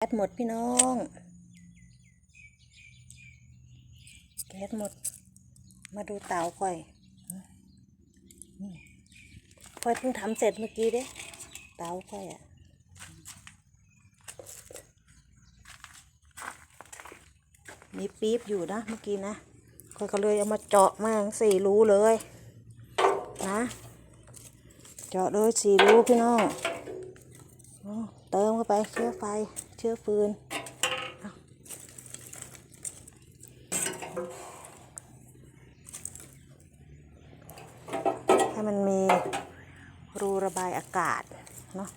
แก๊สหมดพี่น้อง แก๊สหมด มาดูเตาค่อยค่อยเพิ่งทำเสร็จเมื่อกี้เด้เตาค่อยอะมีปี๊บอยู่นะเมื่อกี้นะค่อยก็เลยเอามาเจาะมาสี่รูเลย นะ เจาะเลยสี่รูพี่น้อง เติมเข้าไปเชื้อไฟ เชื้อฟืนให้มันมีรูระบายอากาศเนาะ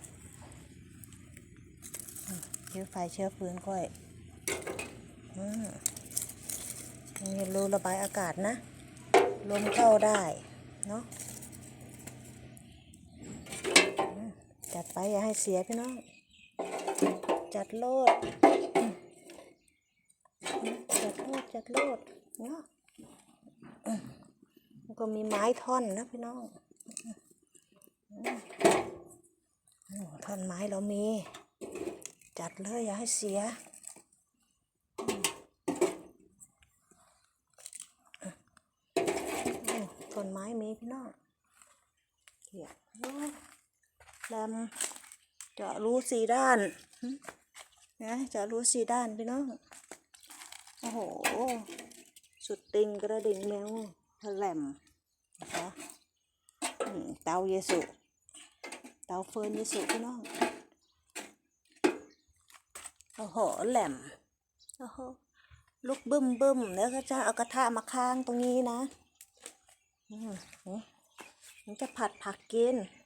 เชื้อไฟเชื้อฟืนก้อยมีรูระบายอากาศนะลมเข้าได้เนาะจัดไปอย่าให้เสียพี่น้อง จัดโลด จัดโลด จัดโลดเนาะก็มีไม้ท่อนนะพี่น้องท่อนไม้เรามี จัดเลยอย่าให้เสียท่อนไม้มีพี่น้องเขียดโอ้ยแรมเจาะรูสี่ด้าน นะจะรู้สีด้านพี่น้อง โอ้โห สุดติงกระดิ่งแมวแหลมนะคะเตาเยสุ เตาเฟิร์นเยสุพี่น้อง โอ้โห แหลม โอ้โห ลูกบึ้มบึ้มแล้วก็จะเอากระทะมาค้างตรงนี้นะ อืมจะผัดผักกิน